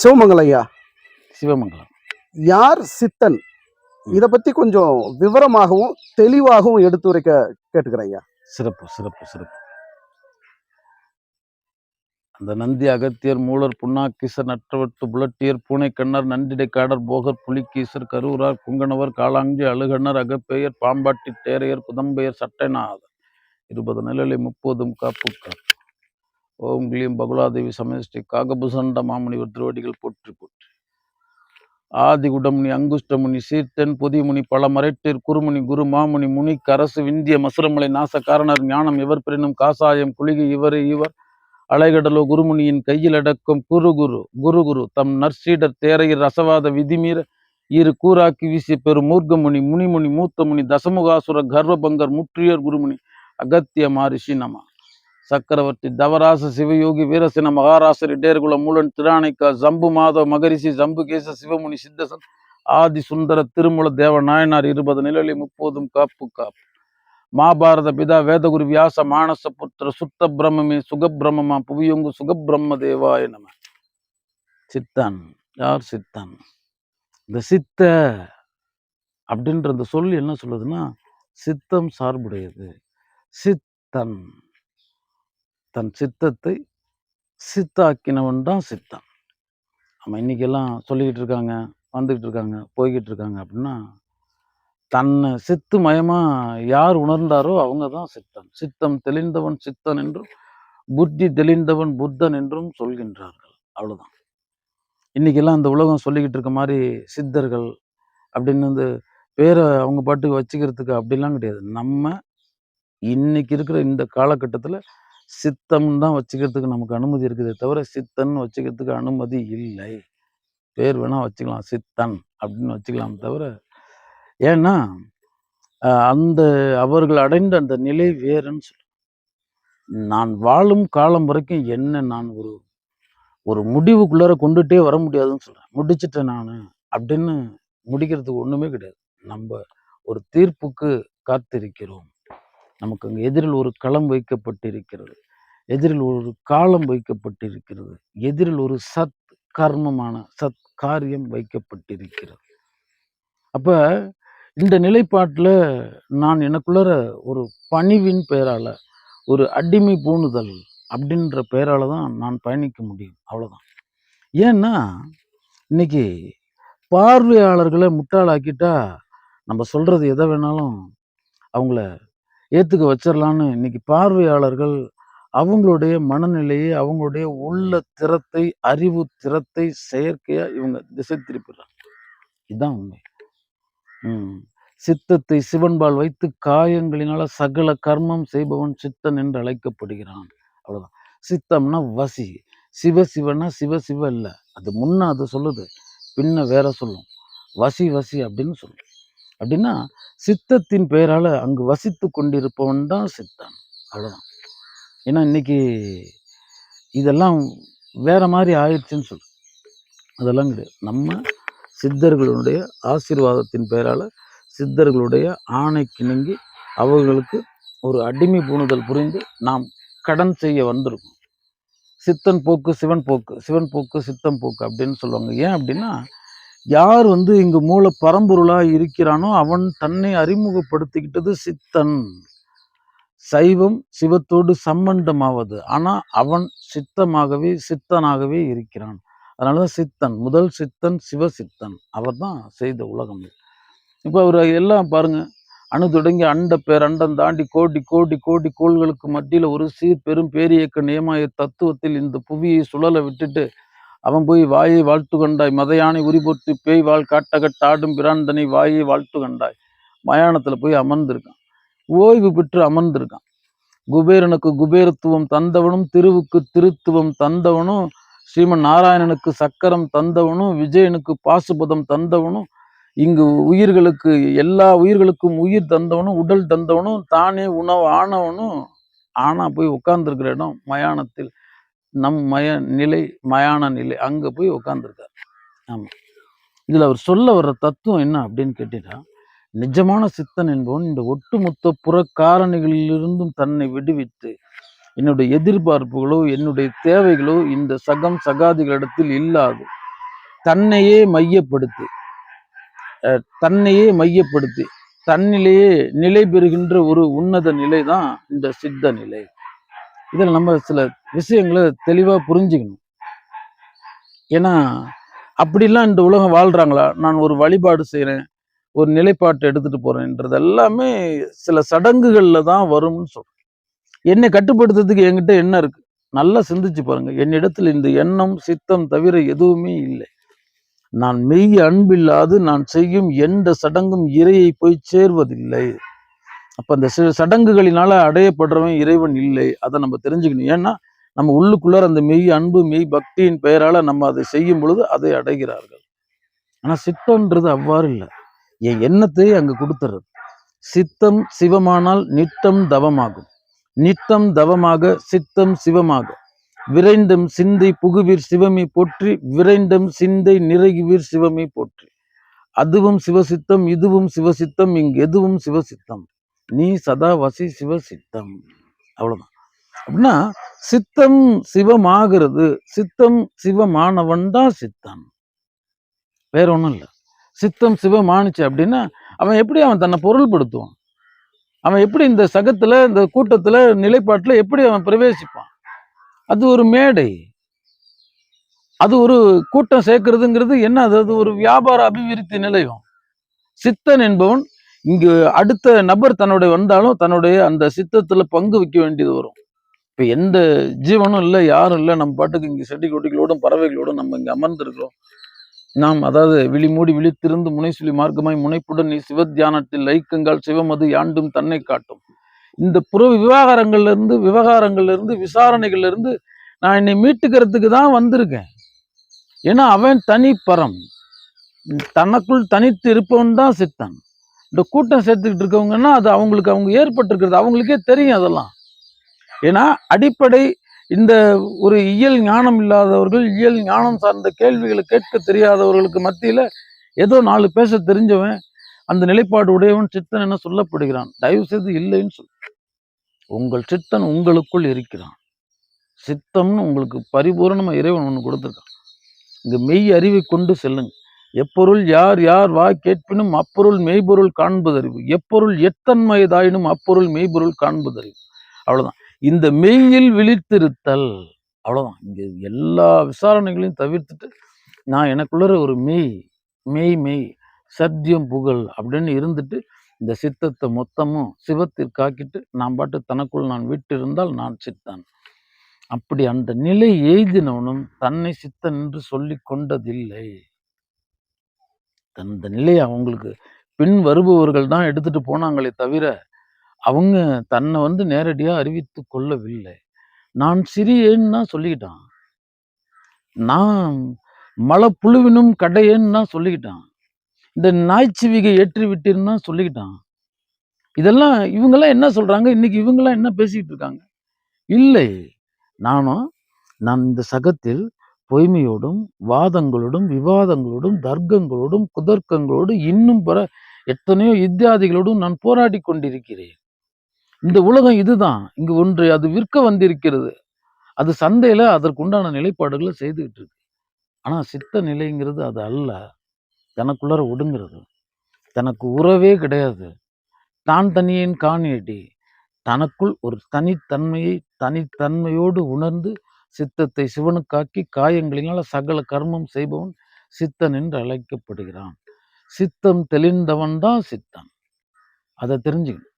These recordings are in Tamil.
சிவமங்கலம் ஐயா. சிவமங்கலம். யார் சித்தன்? இத பத்தி கொஞ்சம் விவரமாகவும் தெளிவாகவும் எடுத்துரைக்க கேட்டுக்கிறேன் ஐயா. சிறப்பு சிறப்பு சிறப்பு. அந்த நந்தி அகத்தியர் மூலர் புன்னாக்கீசர் நற்றவட்டு புலட்டியர் பூனைக்கண்ணர் நண்டிடை காடர் போகர் புலிக்கீசர் கரூரார் குங்கணவர் காளாஞ்சி அழுகண்ணர் அகப்பெயர் பாம்பாட்டி தேரையர் குதம்பெயர் சட்டைநாதர். இருபது நிழலை முப்போதும் காப்பு காப்பு ஓம் கிளீம் பகுலாதேவி சமயஸ்ரீ காகபுசண்ட மாமுனிவர் திருவடிகள் போற்றி போற்றி. ஆதி குடமுனி அங்குஷ்டமுனி சீர்த்தன் புதியமுனி பல மறைட்டீர் குருமுனி குரு மாமுனி முனி கரசு விந்திய மசுரமலை நாச காரணர் ஞானம் எவர் பெறினும் காசாயம் குளிகை இவர் இவர். அலைகடலோ குருமுனியின் கையில் அடக்கும் குரு குரு குரு குரு தம் நற்சீடர் தேரையர் ரசவாத விதிமீற இரு கூறாக்கி வீசிய பெரும் மூர்க்கமுனி முனிமுனி மூத்தமுனி தசமுகாசுர கர்வபங்கர் முற்றியர் குருமுனி அகத்திய மாரிஷி நம. சக்கரவர்த்தி தவராச சிவயோகி வீரசின மகாராசரி டேர்குல மூலன் திராணைக்கா ஜம்பு மாதவ மகரிஷி ஜம்புகேச சிவமுனி சித்தசன் ஆதி சுந்தர திருமுல தேவ நாயனார் இருபது நிழலி முப்போதும் காப்பு காப்பு மாபாரத பிதா வேதகுரு வியாச மானச புத்திர சுத்த பிரம்மமே சுகபிரமமா புவியொங்கு சுகபிரம்ம தேவாய நம. சித்தன் யார் சித்தன்? இந்த சித்த அப்படின்ற இந்த சொல் என்ன சொல்லுதுன்னா சித்தம் சார்புடையது. சித்தன். தன் சித்தத்தை சித்தாக்கினவன் தான் சித்தன். நம்ம இன்னைக்கெல்லாம் சொல்லிக்கிட்டு இருக்காங்க வந்துக்கிட்டு இருக்காங்க போய்கிட்டு இருக்காங்க அப்படின்னா தன்னை சித்து மயமாக யார் உணர்ந்தாரோ அவங்க தான் சித்தன். சித்தம் தெளிந்தவன் சித்தன் என்றும் புத்தி தெளிந்தவன் புத்தன் என்றும் சொல்கின்றார்கள். அவ்வளோதான் இன்றைக்கெல்லாம் இந்த உலகம் சொல்லிக்கிட்டு இருக்க மாதிரி சித்தர்கள் அப்படின்னு வந்து பேரை அவங்க பாட்டுக்கு வச்சுக்கிறதுக்கு அப்படிலாம் கிடையாது. நம்ம இன்னைக்கு இருக்கிற இந்த காலகட்டத்தில் சித்தம் தான் வச்சுக்கிறதுக்கு நமக்கு அனுமதி இருக்குதே தவிர சித்தன் வச்சுக்கிறதுக்கு அனுமதி இல்லை. பேர் வேணால் வச்சுக்கலாம். சித்தன் அப்படின்னு வச்சுக்கலாம் தவிர ஏன்னா அந்த அவர்கள் அடைந்த அந்த நிலை வேறுன்னு சொல்லு. நான் வாழும் காலம் வரைக்கும் என்ன நான் ஒரு ஒரு முடிவுக்குள்ளார கொண்டுகிட்டே வர முடியாதுன்னு சொல்கிறேன் முடிச்சிட்டேன் நான் அப்படின்னு முடிக்கிறதுக்கு ஒன்றுமே கிடையாது. நம்ம ஒரு தீர்ப்புக்கு காத்திருக்கிறோம். நமக்கு அங்கே எதிரில் ஒரு களம் வைக்கப்பட்டிருக்கிறது. எதிரில் ஒரு காலம் வைக்கப்பட்டிருக்கிறது. எதிரில் ஒரு சத் கர்மமான சத் காரியம் வைக்கப்பட்டிருக்கிறது. அப்போ இந்த நிலைப்பாட்டில் நான் எனக்குள்ளார ஒரு பணிவின் பெயரால் ஒரு அடிமை பூணுதல் அப்படின்ற பெயரால் தான் நான் பயணிக்க முடியும். அவ்வளோதான் ஏன்னா இன்னைக்கு பார்வையாளர்களை முட்டாளாக்கிட்டா நம்ம சொல்கிறது எதை வேணாலும் அவங்கள ஏற்றுக்க வச்சிடலான்னு இன்னைக்கு பார்வையாளர்கள் அவங்களுடைய மனநிலையை அவங்களுடைய உள்ள திறத்தை அறிவு திறத்தை செயற்கையாக இவங்க திசை திருப்பிடுறாங்க. இதுதான் உண்மை. சித்தத்தை சிவன்பால் வைத்து காயங்களினால சகல கர்மம் செய்பவன் சித்தன் என்று அழைக்கப்படுகிறான். அவ்வளோதான் சித்தம்னா வசி. சிவ சிவனா சிவ சிவ இல்லை. அது முன்ன அது சொல்லுது. பின்ன வேற சொல்லும். வசி வசி அப்படின்னு சொல்லும். அப்படின்னா சித்தத்தின் பெயரால் அங்கு வசித்து கொண்டிருப்பவன் தான் சித்தன். அவ்வளோதான் ஏன்னா இன்னைக்கு இதெல்லாம் வேற மாதிரி ஆயிடுச்சுன்னு சொல்லு. அதெல்லாம் கிடையாது. நம்ம சித்தர்களுடைய ஆசீர்வாதத்தின் பெயரால் சித்தர்களுடைய ஆணைக்கு நீங்கி அவர்களுக்கு ஒரு அடிமை பூணுதல் புரிந்து நாம் கடன் செய்ய வந்திருக்கோம். சித்தன் போக்கு சிவன் போக்கு சிவன் போக்கு சித்தம் போக்கு அப்படின்னு சொல்லுவாங்க. ஏன் அப்படின்னா யார் வந்து இங்கு மூல பரம்பொருளாக இருக்கிறானோ அவன் தன்னை அறிமுகப்படுத்திக்கிட்டது சித்தன். சைவம் சிவத்தோடு சம்பந்தமாவது. ஆனால் அவன் சித்தமாகவே சித்தனாகவே இருக்கிறான். அதனாலதான் சித்தன். முதல் சித்தன் சிவ சித்தன். அவர் தான் செய்த உலகம் இப்போ அவர் எல்லாம் பாருங்கள் அணு தொடங்கி அண்ட பேர் அண்டம் தாண்டி கோடி கோடி கோடி கோள்களுக்கு மத்தியில் ஒரு சீர் பெரும் பேரியக்க நியமாய தத்துவத்தில் இந்த புவியை சுழலை விட்டுட்டு அவன் போய் வாயை வாழ்த்து கண்டாய். மதையானை உரிபொட்டு பேய் வாழ் காட்டகட்டாடும் பிராந்தனை வாயை வாழ்த்து கண்டாய். மயானத்தில் போய் அமர்ந்திருக்கான். ஓய்வு பெற்று அமர்ந்திருக்கான். குபேரனுக்கு குபேரத்துவம் தந்தவனும் திருவுக்கு திருத்துவம் தந்தவனும் ஸ்ரீமன் நாராயணனுக்கு சக்கரம் தந்தவனும் விஜயனுக்கு பாசுபதம் தந்தவனும் இங்கு உயிர்களுக்கு எல்லா உயிர்களுக்கும் உயிர் தந்தவனும் உடல் தந்தவனும் தானே உணவு ஆனவனும் ஆனா போய் உட்கார்ந்துருக்கிற இடம் மயானத்தில். நம் மய நிலை மயான நிலை அங்கே போய் உட்காந்துருக்கார் ஆமாம் இதில் அவர் சொல்ல வர்ற தத்துவம் என்ன அப்படின்னு கேட்டீங்கன்னா நிஜமான சித்தன் என்பவன் இந்த ஒட்டுமொத்த புற காரணிகளிலிருந்தும் தன்னை விடுவித்து என்னுடைய எதிர்பார்ப்புகளோ என்னுடைய தேவைகளோ இந்த சகம் சகாதிகளிடத்தில் இல்லாது தன்னையே மையப்படுத்தி தன்னையே மையப்படுத்தி தன்னிலேயே நிலை பெறுகின்ற ஒரு உன்னத நிலை தான் இந்த சித்த நிலை. இதில் நம்ம சில விஷயங்களை தெளிவாக புரிஞ்சுக்கணும். ஏன்னா அப்படிலாம் இந்த உலகம் வாழ்றாங்களா? நான் ஒரு வழிபாடு செய்கிறேன் ஒரு நிலைப்பாட்டை எடுத்துட்டு போறேன்றது எல்லாமே சில சடங்குகள்ல தான் வரும்னு சொல்கிறேன் என்னை கட்டுப்படுத்துறதுக்கு என்கிட்ட என்ன இருக்கு? நல்லா சிந்திச்சு பாருங்கள் என்னிடத்தில் இந்த எண்ணம் சித்தம் தவிர எதுவுமே இல்லை. நான் மெய் அன்பில்லாது நான் செய்யும் எந்த சடங்கும் இறையை போய் சேர்வதில்லை. அப்போ அந்த சில சடங்குகளினால அடையப்படுறவன் இறைவன் இல்லை. அதை நம்ம தெரிஞ்சுக்கணும். ஏன்னா நம்ம உள்ளுக்குள்ளார அந்த மெய் அன்பு மெய் பக்தியின் பெயரால் நம்ம அதை செய்யும் பொழுது அதை அடைகிறார்கள். ஆனால் சித்தம்ன்றது அவ்வாறு இல்லை. என் எண்ணத்தை அங்கே கொடுத்துறது சித்தம் சிவமானால் நித்தம் தவமாகும். நித்தம் தவமாக சித்தம் சிவமாக. விரைந்தம் சிந்தை புகுவீர் சிவமே போற்றி விரைந்தம் சிந்தை நிறைகுவீர் சிவமே போற்றி. அதுவும் சிவசித்தம் இதுவும் சிவசித்தம் இங்கு எதுவும் சிவசித்தம். நீ சதா வசி சித்தம். அவ்வளோதான் அப்படின்னா சித்தம் சிவமாகிறது சித்தம் சிவமானவன் தான் சித்தன் வேற ஒன்றும் இல்லை. சித்தம் சிவமானுச்சு அப்படின்னா அவன் எப்படி அவன் தன்னை பொருள்படுத்துவான்? அவன் எப்படி இந்த சகத்துல இந்த கூட்டத்துல நிலைப்பாட்டில் எப்படி அவன் பிரவேசிப்பான்? அது ஒரு மேடை. அது ஒரு கூட்டம் சேர்க்கறதுங்கிறது என்ன? அது அது ஒரு வியாபார அபிவிருத்தி நிலையம். சித்தன் என்பவன் இங்கு அடுத்த நபர் தன்னுடைய வந்தாலும் தன்னுடைய அந்த சித்தத்துல பங்கு வைக்க வேண்டியது வரும். இப்ப எந்த ஜீவனும் இல்லை யாரும் இல்லை நம்ம பாட்டுக்கு இங்க செடி கொட்டிகளோடும் பறவைகளோடும் நம்ம இங்க அமர்ந்திருக்கிறோம். நாம் அதாவது விழி மூடி விழித்திருந்து முனைசுலி மார்க்கமாய் முனைப்புடன் நீ சிவத்தியானத்தில் லைக்கங்கள் சிவமது யாண்டும் தன்னை காட்டும். இந்த புற விவகாரங்கள்ல இருந்து விவகாரங்கள்ல இருந்து விசாரணைகள்ல இருந்து நான் என்னை மீட்டுக்கிறதுக்கு தான் வந்திருக்கேன். ஏன்னா அவன் தனி பரம். தனக்குள் தனித்து இருப்பவன் தான் சித்தன். இந்த கூட்டம் சேர்த்துக்கிட்டு இருக்கவங்கன்னா அது அவங்களுக்கு அவங்க ஏற்பட்டிருக்கிறது அவங்களுக்கே தெரியும் அதெல்லாம். ஏன்னா அடிப்படை இந்த ஒரு இயல் ஞானம் இல்லாதவர்கள் இயல் ஞானம் சார்ந்த கேள்விகளை கேட்க தெரியாதவர்களுக்கு மத்தியில் ஏதோ நாலு பேச தெரிஞ்சவன் அந்த நிலைப்பாடு உடையவன் சித்தன் என சொல்லப்படுகிறான். தயவு செய்து இல்லைன்னு சொல். உங்கள் சித்தன் உங்களுக்குள் இருக்கிறான். சித்தம்னு உங்களுக்கு பரிபூர்ணமாக இறைவன் ஒன்று கொடுத்துருக்கான். இந்த மெய் அறிவை கொண்டு செல்லுங்க. எப்பொருள் யார் யார் வா கேட்பினும் அப்பொருள் மெய்ப்பொருள் காண்பதறிவு. எப்பொருள் எத்தன்மையதாயினும் அப்பொருள் மெய்ப்பொருள் காண்பதறிவு. அவ்வளோதான் இந்த மெய்யில் விழித்திருத்தல் அவ்வளோதான் இங்கே எல்லா விசாரணைகளையும் தவிர்த்துட்டு நான் எனக்குள்ள ஒரு மெய் மெய் மெய் சத்தியம் புகழ் அப்படின்னு இருந்துட்டு இந்த சித்தத்தை மொத்தமும் சிவத்திற்காக்கிட்டு நான் பாட்டு தனக்குள் நான் விட்டிருந்தால் நான் சித்தன். அப்படி அந்த நிலை எய்தினவனும் தன்னை சித்தன் என்று சொல்லி கொண்டதில்லை. அந்த நிலையை அவங்களுக்கு பின் வருபவர்கள் தான் எடுத்துட்டு போனாங்களே தவிர அவங்க தன்னை வந்து நேரடியாக அறிவித்து கொள்ளவில்லை. நான் சிறியேன்னு தான் சொல்லிக்கிட்டான். நான் மலப்புழுவினும் கடையேன்னு தான் சொல்லிக்கிட்டான். இந்த நாய்ச்சிவிகை ஏற்றி விட்டேன்னு தான் சொல்லிக்கிட்டான். இதெல்லாம் இவங்கெல்லாம் என்ன சொல்கிறாங்க இன்னைக்கு இவங்கெல்லாம் என்ன பேசிக்கிட்டு இருக்காங்க? இல்லை. நானும் நான் இந்த சகத்தில் பொய்மையோடும் வாதங்களோடும் விவாதங்களோடும் தர்க்கங்களோடும் குதர்க்கங்களோடு இன்னும் பிற எத்தனையோ இத்தியாதிகளோடும் நான் போராடி கொண்டிருக்கிறேன். இந்த உலகம் இதுதான். இங்கு ஒன்று அது விற்க வந்திருக்கிறது. அது சந்தையில அதற்குண்டான நிலைப்பாடுகளை செய்துகிட்டு இருக்கு. ஆனா சித்த நிலைங்கிறது அது அல்ல. தனக்குள்ளார ஒடுங்கிறது. தனக்கு உறவே கிடையாது. தான் தனியேன் காணியடி தனக்குள் ஒரு தனித்தன்மையை தனித்தன்மையோடு உணர்ந்து சித்தத்தை சிவனுக்காக்கி காயங்களினால் சகல கர்மம் செய்பவன் சித்தன் என்று அழைக்கப்படுகிறான். சித்தம் தெளிந்தவன் தான் சித்தன். அதை தெரிஞ்சுக்கணும்.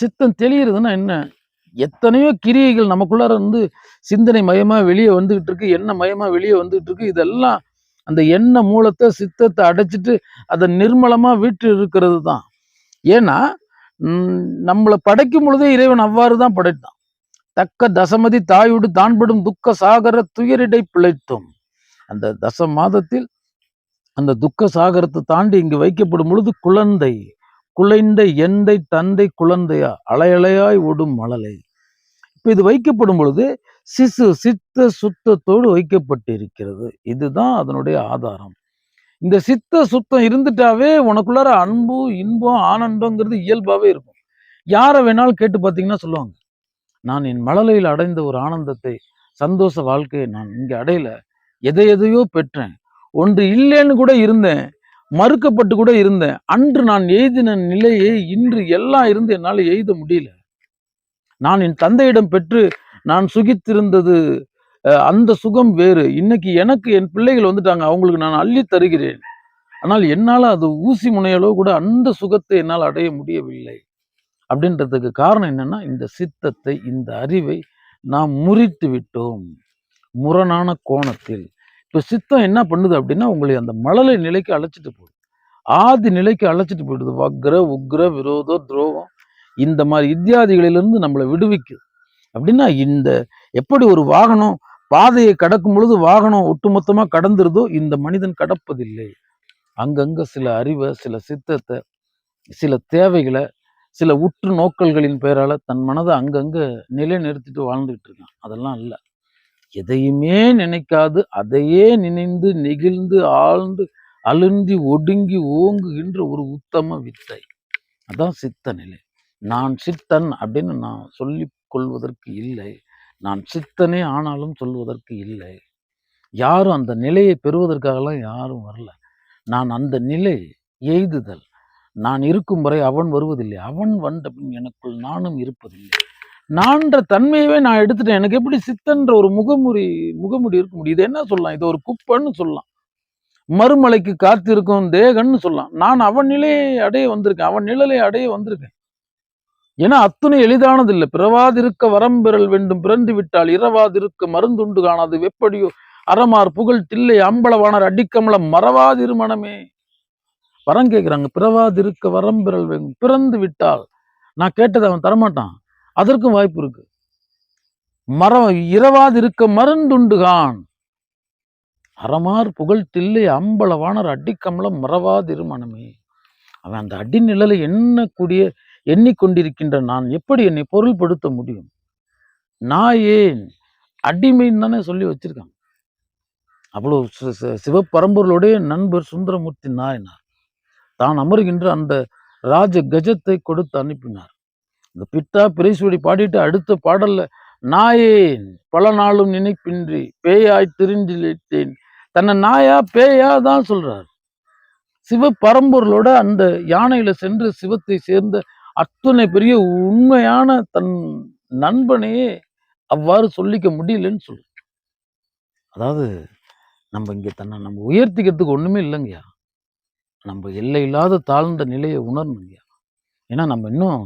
சித்தம் தெளிகிறதுன்னா என்ன? எத்தனையோ கிரியைகள் நமக்குள்ளார வந்து சிந்தனை மயமாக வெளியே வந்துகிட்டு இருக்கு எண்ண மயமாக வெளியே வந்துகிட்டு இருக்கு இதெல்லாம் அந்த எண்ண மூலத்தை சித்தத்தை அடைச்சிட்டு அதை நிர்மலமாக வீட்டு இருக்கிறது தான் ஏன்னா நம்மளை படைக்கும் பொழுதே இறைவன் அவ்வாறு தான் படைத்தான். தக்க தசமதி தாயோடு தான்படும் துக்க சாகர துயரிடை பிழைத்தோம். அந்த தச மாதத்தில் அந்த துக்க சாகரத்தை தாண்டி இங்கு வைக்கப்படும் பொழுது குழந்தை குலைந்த எந்தை தந்தை குழந்தையா அலையலையாய் ஓடும் மழலை. இப்போ இது வைக்கப்படும் பொழுது சிசு சித்த சுத்தத்தோடு வைக்கப்பட்டு இருக்கிறது இதுதான் அதனுடைய ஆதாரம். இந்த சித்த சுத்தம் இருந்துட்டாவே உனக்குள்ளார அன்பு இன்பம் ஆனந்தங்கிறது இயல்பாகவே இருக்கும். யாரை வேணாலும் கேட்டு பார்த்தீங்கன்னா சொல்லுவாங்க. நான் என் மழலையில் அடைந்த ஒரு ஆனந்தத்தை சந்தோஷ வாழ்க்கையை நான் இங்கே அடையல. எதை எதையோ பெற்றேன். ஒன்று இல்லைன்னு கூட இருந்தேன். மறுக்கப்பட்டு கூட இருந்தேன். அன்று நான் எய்தின நிலையை இன்று எல்லாம் இருந்து என்னால் எய்த முடியல. நான் என் தந்தையிடம் பெற்று நான் சுகித்திருந்தது அந்த சுகம் வேறு. இன்னைக்கு எனக்கு என் பிள்ளைகள் வந்துட்டாங்க. அவங்களுக்கு நான் அள்ளி தருகிறேன். ஆனால் என்னால் அது ஊசி முனையளவு கூட அந்த சுகத்தை என்னால் அடைய முடியவில்லை. அப்படின்றதுக்கு காரணம் என்னன்னா இந்த சித்தத்தை இந்த அறிவை நாம் முறித்து விட்டோம். முரணான கோணத்தில். இப்போ சித்தம் என்ன பண்ணுது அப்படின்னா உங்களை அந்த மழலை நிலைக்கு அழைச்சிட்டு போகுது. ஆதி நிலைக்கு அழைச்சிட்டு போயிடுது. வக்ர உக்ர விரோதம் துரோகம் இந்த மாதிரி இத்தியாதிகளிலிருந்து நம்மளை விடுவிக்குது. அப்படின்னா இந்த எப்படி ஒரு வாகனம் பாதையை கடக்கும் பொழுது வாகனம் ஒட்டுமொத்தமாக கடந்துருதோ இந்த மனிதன் கடப்பதில்லை. அங்கங்கே சில அறிவை சில சித்தத்தை சில தேவைகளை சில உற்று நோக்கல்களின் பெயரால தன் மனதை அங்கங்கே நிலை நிறுத்திட்டு வாழ்ந்துகிட்டு இருக்கான் அதெல்லாம் இல்லை. எதையுமே நினைக்காது அதையே நினைந்து நெகிழ்ந்து ஆழ்ந்து அழுந்தி ஒடுங்கி ஓங்குகின்ற ஒரு உத்தம வித்தை. அதான் சித்த நிலை. நான் சித்தன் அப்படின்னு நான் சொல்லி கொள்வதற்கு இல்லை. நான் சித்தனே ஆனாலும் சொல்வதற்கு இல்லை. யாரும் அந்த நிலையை பெறுவதற்காகலாம் யாரும் வரல. நான் அந்த நிலை எய்துதல். நான் இருக்கும் வரை அவன் வருவதில்லை. அவன் வந்த பின் எனக்குள் நானும் இருப்பதில்லை. நான்ற தன்மையவே நான் எடுத்துட்டேன். எனக்கு எப்படி சித்தன்ற ஒரு முகமுடி முகமுடி இருக்க முடியும்? இது என்ன சொல்லலாம்? இது ஒரு குப்பன்னு சொல்லலாம். மறுமலைக்கு காத்திருக்கும் தேகன்னு சொல்லலாம். நான் அவன் நிலையை அடைய வந்திருக்கேன். அவன் நிழலை அடைய வந்திருக்கேன். ஏன்னா அத்துணை எளிதானது இல்லை பிறவாதிருக்க வரம்பிரல் வேண்டும். பிறந்து விட்டால் இரவாதிருக்க மருந்துண்டு காணாது. வெப்படியோ அறமார் புகழ் தில்லை. அம்பளவாணர் அடிக்கமலம். மறவாதிரு மனமே. வரம் கேட்குறாங்க பிறவாதிருக்க வரம்பெறல் வேண்டும் பிறந்து விட்டால். நான் கேட்டதை அவன் தரமாட்டான். அதற்கும் வாய்ப்பு இருக்கு. மரம் இரவாதிருக்க மருந்துண்டுகான். அறமார் புகழ் தில்லை அம்பளவாணர் அடிக்கமலம் மறவாதிரு மனமே. அவன் அந்த அடிநிழலை எண்ணக்கூடிய எண்ணிக்கொண்டிருக்கின்ற நான் எப்படி என்னை பொருள்படுத்த முடியும்? நான் ஏன் அடிமைன்னு தானே சொல்லி வச்சிருக்கான். அவ்வளோ சிவப்பரம்பொருளுடைய நண்பர் சுந்தரமூர்த்தி நாயனார். தான் அமருகின்ற அந்த ராஜ கஜத்தை கொடுத்து அனுப்பினார். இந்த பித்தா பிரைசுவடி பாடிட்டு அடுத்த பாடல்ல நாயேன் பல நாளும் நினைப்பின்றி பேயாய் திரிஞ்சிலிட்டேன் தன்னை நாயா பேயா தான் சொல்றார். சிவ பரம்பொருளோட அந்த யானையில சென்று சிவத்தை சேர்ந்த அத்தனை பெரிய உண்மையான தன் நண்பனையே அவ்வாறு சொல்லிக்க முடியலன்னு சொல்லு அதாவது நம்ம இங்க தன்னை நம்ம உயர்த்திக்கிறதுக்கு ஒண்ணுமே இல்லைங்கய்யா. நம்ம எல்லை இல்லாத தாழ்ந்த நிலையை உணரணுங்கய்யா ஏன்னா நம்ம இன்னும்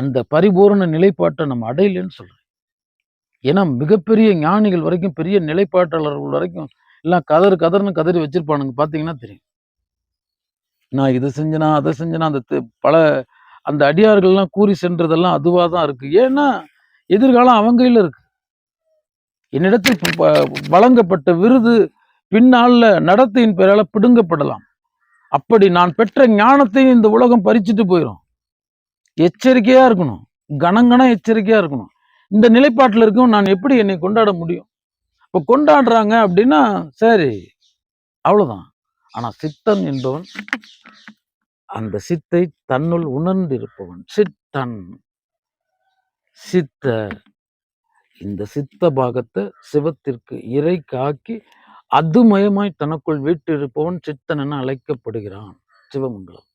அந்த பரிபூரண நிலைப்பாட்டை நம்ம அடையலைன்னு சொல்கிறேன் ஏன்னா மிகப்பெரிய ஞானிகள் வரைக்கும் பெரிய நிலைப்பாட்டாளர்கள் வரைக்கும் எல்லாம் கதறு கதர்னு கதறி வச்சிருப்பானுங்க. பார்த்தீங்கன்னா தெரியும். நான் இதை செஞ்சனா அதை செஞ்சனா அந்த பல அந்த அடியார்கள்லாம் கூறி சென்றதெல்லாம் அதுவாக தான் இருக்குது ஏன்னா எதிர்காலம் அவங்க கையில் இருக்கு. என்னிடத்தில் வழங்கப்பட்ட விருது பின்னாளில் நடத்தையின் பெயரால் பிடுங்கப்படலாம். அப்படி நான் பெற்ற ஞானத்தையும் இந்த உலகம் பறிச்சுட்டு போயிடும் எச்சரிக்கையா இருக்கணும். கணங்கணம் எச்சரிக்கையா இருக்கணும். இந்த நிலைப்பாட்டில் இருக்கும் நான் எப்படி என்னை கொண்டாட முடியும்? இப்போ கொண்டாடுறாங்க அப்படின்னா சரி அவ்வளோதான் ஆனால் சித்தன் என்பவன் அந்த சித்தை தன்னுள் உணர்ந்திருப்பவன். சித்தன். சித்தர் இந்த சித்த பாகத்தை சிவத்திற்கு இறை காக்கி அதுமயமாய் தனக்குள் வீட்டிருப்பவன் சித்தன் என அழைக்கப்படுகிறான் சிவமங்கலம்